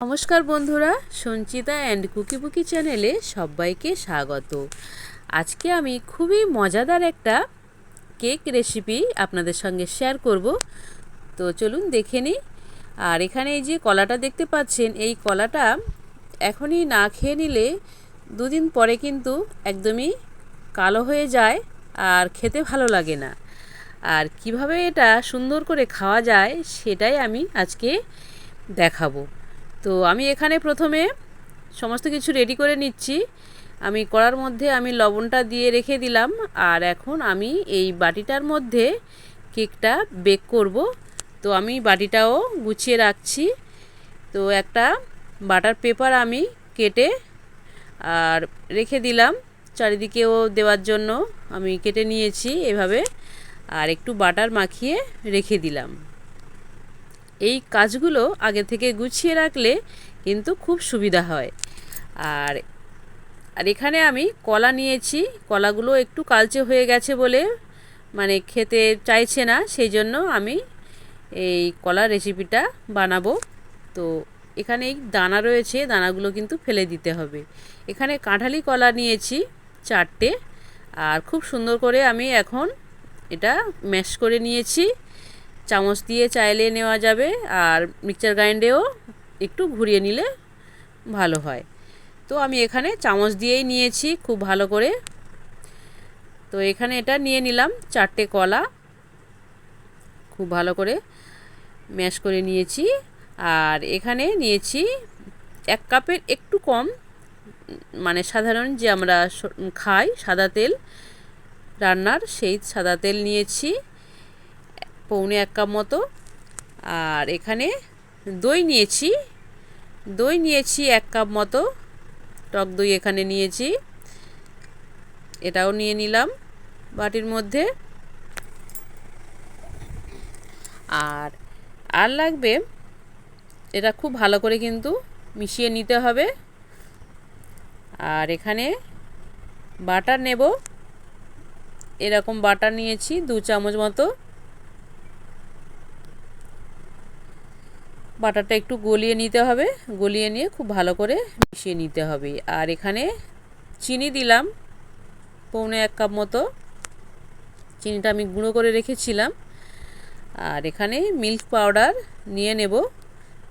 নমস্কার বন্ধুরা, Sanchita and cookie বুকি চ্যানেলে সবাইকে স্বাগত। আজকে আমি খুবই মজাদার একটা কেক রেসিপি আপনাদের সঙ্গে শেয়ার করব। তো চলুন দেখে নিই। আর এখানে এই যে কলাটা দেখতে পাচ্ছেন, এই কলাটা এখনই না খেয়ে নিলে দুদিন পরে কিন্তু একদমই কালো হয়ে যায় আর খেতে ভালো লাগে না। আর কীভাবে এটা সুন্দর করে খাওয়া যায় সেটাই আমি আজকে দেখাবো। তো আমি এখানে প্রথমে সমস্ত কিছু রেডি করে নিচ্ছি। আমি কড়ার মধ্যে আমি লবণটা দিয়ে রেখে দিলাম আর এখন আমি এই বাটিটার মধ্যে কেকটা বেক করব। তো আমি বাটিটাও গুছিয়ে রাখছি। তো একটা বাটার পেপার আমি কেটে আর রেখে দিলাম। চারিদিকেও দেওয়ার জন্য আমি কেটে নিয়েছি এভাবে। আর একটু বাটার মাখিয়ে রেখে দিলাম। এই কাজগুলো আগে থেকে গুছিয়ে রাখলে কিন্তু খুব সুবিধা হয়। আর আর এখানে আমি কলা নিয়েছি। কলাগুলো একটু কালচে হয়ে গেছে বলে মানে খেতে চাইছে না, সেই জন্য আমি এই কলা রেসিপিটা বানাবো। তো এখানে এই দানা রয়েছে, দানাগুলো কিন্তু ফেলে দিতে হবে। এখানে কাঁঠালি কলা নিয়েছি চারটে। আর খুব সুন্দর করে আমি এখন এটা ম্যাশ করে নিয়েছি। চামচ দিয়ে চাইলে নেওয়া যাবে আর মিক্সচার গ্রাইন্ডেও একটু ঘুরিয়ে নিলে ভালো হয়। তো আমি এখানে চামচ দিয়েই নিয়েছি খুব ভালো করে। তো এখানে এটা নিয়ে নিলাম চারটে কলা। খুব ভালো করে ম্যাশ করে নিয়েছি। আর এখানে নিয়েছি এক কাপের একটু কম মানে সাধারণ যে আমরা খাই সাদা তেল, রান্নার সেই সাদা তেল নিয়েছি। পৌনে এক কাপ মতো। আর এখানে দই নিয়েছি। দই নিয়েছি এক কাপ মতো। টক দই এখানে নিয়েছি। এটাও নিয়ে নিলাম বাটির মধ্যে। আর আর লাগবে, এটা খুব ভালো করে কিন্তু মিশিয়ে নিতে হবে। আর এখানে বাটার নেব। এরকম বাটার নিয়েছি দু চামচ মতো। বাটারটা একটু গলিয়ে নিতে হবে। গলিয়ে নিয়ে খুব ভালো করে মিশিয়ে নিতে হবে। আর এখানে চিনি দিলাম, পৌনে এক কাপ মতো। চিনিটা আমি গুঁড়ো করে রেখেছিলাম। আর এখানে মিল্ক পাউডার নিয়ে নেব।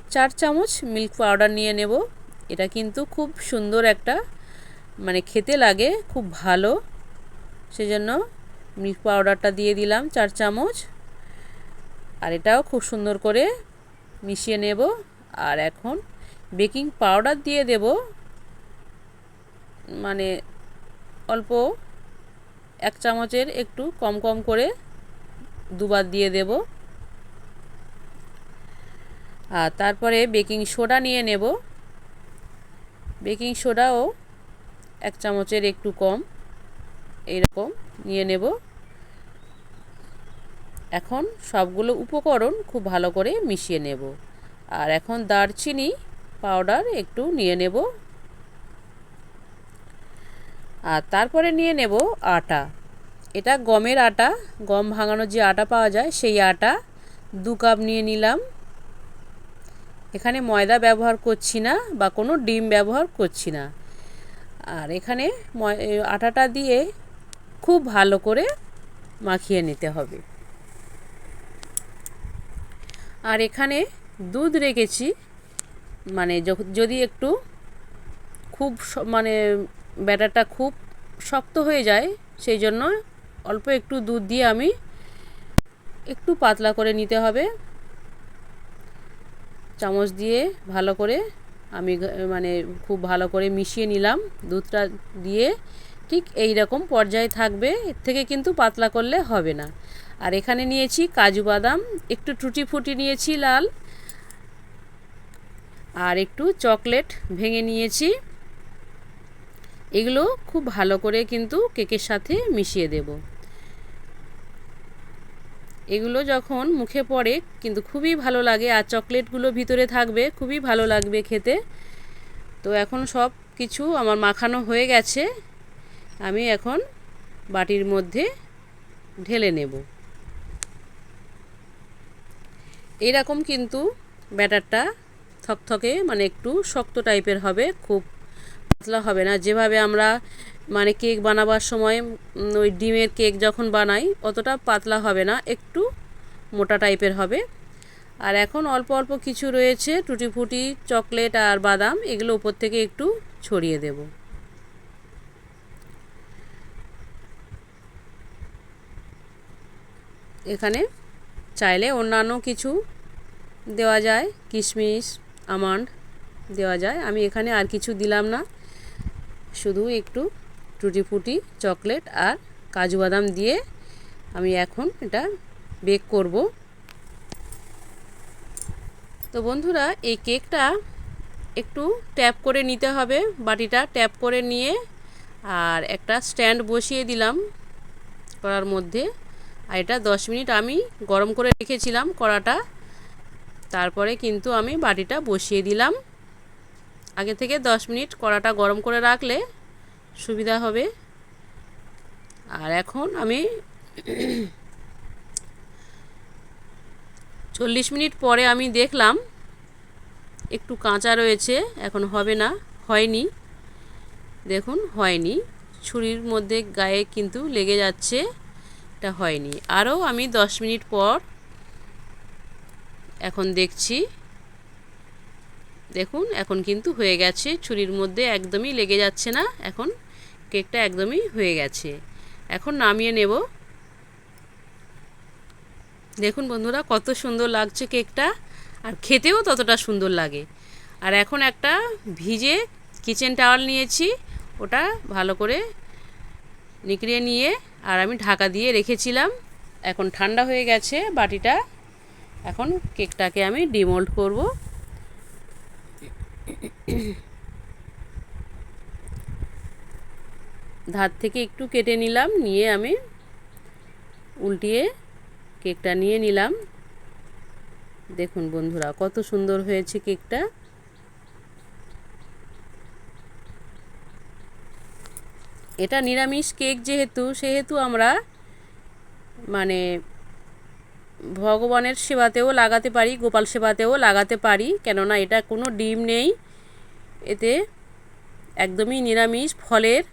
চার চামচ মিল্ক পাউডার নিয়ে নেব। এটা কিন্তু খুব সুন্দর একটা মানে খেতে লাগে, খুব ভালো। সেজন্য মিল্ক পাউডারটা দিয়ে দিলাম চার চামচ। আর এটাও খুব সুন্দর করে মিশিয়ে নেব আর এখন বেকিং পাউডার দিয়ে দেব। মানে অল্প এক চামচের একটু কম কম করে দুবার দিয়ে দেব। আর তারপরে বেকিং সোডা নিয়ে নেব। বেকিং সোডাও এক চামচের একটু কম, এইরকম নিয়ে নেব। এখন সবগুলো উপকরণ খুব ভালো করে মিশিয়ে নেব। আর এখন দারচিনি পাউডার একটু নিয়ে নেব। আর তারপরে নিয়ে নেব আটা। এটা গমের আটা, গম ভাঙানোর যে আটা পাওয়া যায় সেই আটা দু কাপ নিয়ে নিলাম। এখানে ময়দা ব্যবহার করছি না বা কোনো ডিম ব্যবহার করছি না। আর এখানে আটাটা দিয়ে খুব ভালো করে মাখিয়ে নিতে হবে। আর এখানে দুধ রেখেছি মানে যদি একটু খুব মানে ব্যাটারটা খুব শক্ত হয়ে যায়, সেই জন্য অল্প একটু দুধ দিয়ে আমি একটু পাতলা করে নিতে হবে। চামচ দিয়ে ভালো করে আমি মানে খুব ভালো করে মিশিয়ে নিলাম দুধটা দিয়ে। ঠিক এই রকম পর্যায়ে থাকবে, এর থেকে কিন্তু পাতলা করলে হবে না। আর এখানে নিয়েছি কাজু বাদাম, একটু টুটি ফুটি নিয়েছি লাল, আর একটু চকলেট ভেঙে নিয়েছি। এগুলো খুব ভালো করে কিন্তু কেকের সাথে মিশিয়ে দেব। এগুলো যখন মুখে পড়ে কিন্তু খুবই ভালো লাগে, আর চকলেটগুলো ভিতরে থাকবে, খুবই ভালো লাগবে খেতে। তো এখন সব কিছু আমার মাখানো হয়ে গেছে। আমি এখন বাটির মধ্যে ঢেলে নেব। এরকম কিন্তু ব্যাটারটা থকথকে মানে একটু শক্ত টাইপের হবে, খুব পাতলা হবে না। যেভাবে আমরা মানে কেক বানাবার সময় ওই ডিমের কেক যখন বানাই, অতটা পাতলা হবে না, একটু মোটা টাইপের হবে। আর এখন অল্প অল্প কিছু রয়েছে টুটি ফুটি চকলেট আর বাদাম, এগুলো উপর থেকে একটু ছড়িয়ে দেব। এখানে চাইলে অন্যান্য কিছু দেওয়া যায়, কিশমিশ, আমন্ড দেওয়া যায়। আমি এখানে আর কিছু দিলাম না। শুধু একটু টুটি ফুটি চকলেট আর কাজু বাদাম দিয়ে আমি এখন এটা বেক করব। তো বন্ধুরা, এই কেকটা একটু ট্যাপ করে নিতে হবে, বাটিটা ট্যাপ করে নিয়ে আর একটা স্ট্যান্ড বসিয়ে দিলাম করার মধ্যে। আর এটা দশ মিনিট আমি গরম করে রেখেছিলাম কড়াটা। তারপরে কিন্তু আমি বাটিটা বসিয়ে দিলাম। আগে থেকে দশ মিনিট কড়াটা গরম করে রাখলে সুবিধা হবে। আর এখন আমি চল্লিশ মিনিট পরে আমি দেখলাম একটু কাঁচা রয়েছে, এখন হবে না, হয়নি। দেখুন, হয়নি। ছুরির মধ্যে গায়ে কিন্তু লেগে যাচ্ছে। এটা হয়নি। আরও আমি দশ মিনিট পর এখন দেখছি। দেখুন, এখন কিন্তু হয়ে গেছে। ছুরির মধ্যে একদমই লেগে যাচ্ছে না। এখন কেকটা একদমই হয়ে গেছে। এখন নামিয়ে নেব। দেখুন বন্ধুরা, কত সুন্দর লাগছে কেকটা। আর খেতেও ততটা সুন্দর লাগে। আর এখন একটা ভিজে কিচেন টাওয়াল নিয়েছি। ওটা ভালো করে নিকড়িয়ে নিয়ে আর আমি ঢাকা দিয়ে রেখেছিলাম। এখন ঠান্ডা হয়ে গেছে বাটিটা। এখন কেকটাকে আমি ডিমোল্ড করব। ধার থেকে একটু কেটে নিলাম, নিয়ে আমি উল্টিয়ে কেকটা নিয়ে নিলাম। দেখুন বন্ধুরা, কত সুন্দর হয়েছে কেকটা। এটা নিরামিষ কেক যেহেতু, সেহেতু আমরা মানে ভগবানের সেবাতেও লাগাতে পারি, গোপাল সেবাতেও লাগাতে পারি, কেননা এটা কোনো ডিম নেই। এতে একদমই নিরামিষ ফলের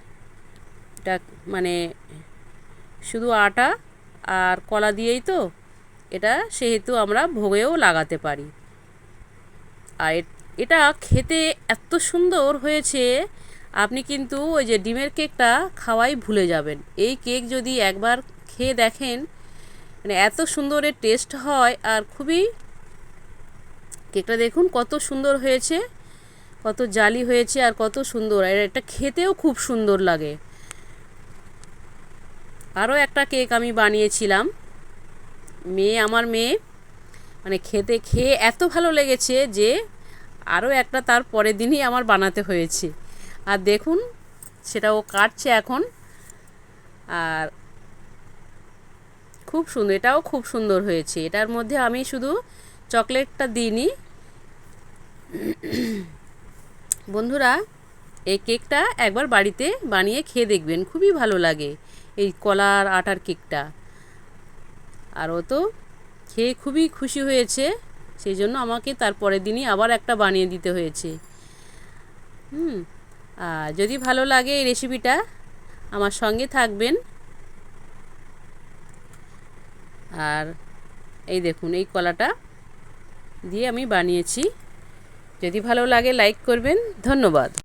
এটা মানে শুধু আটা আর কলা দিয়েই তো এটা সেহেতু আমরা ভোগেও লাগাতে পারি। আর এটা খেতে এত সুন্দর হয়েছে আপনি কিন্তু ওই যে ডিমের কেকটা খাওয়াই ভুলে যাবেন। এই কেক যদি একবার খেয়ে দেখেন মানে এত সুন্দরের টেস্ট হয় আর খুবই কেকটা দেখুন কত সুন্দর হয়েছে, কত জালি হয়েছে আর কত সুন্দর। আর এটা খেতেও খুব সুন্দর লাগে। আরও একটা কেক আমি বানিয়েছিলাম। মেয়ে, আমার মেয়ে মানে খেতে খেয়ে এত ভালো লেগেছে যে আরও একটা তার পরের দিনই আমার বানাতে হয়েছে। আর দেখুন, সেটা ও কাটছে এখন। আর খুব সুন্দর এটাও খুব সুন্দর হয়েছে। এটার মধ্যে আমি শুধু চকলেটটা দিইনি। বন্ধুরা, এই কেকটা একবার বাড়িতে বানিয়ে খেয়ে দেখবেন, খুবই ভালো লাগে এই কলার আটার কেকটা। আর ও তো খেয়ে খুবই খুশি হয়েছে, সেই জন্য আমাকে তার পরের দিনই আবার একটা বানিয়ে দিতে হয়েছে। হুম। আর যদি ভালো লাগে এই রেসিপিটা আমার সঙ্গে থাকবেন। আর এই দেখুন, এই কলাটা দিয়ে আমি বানিয়েছি। যদি ভালো লাগে লাইক করবেন। ধন্যবাদ।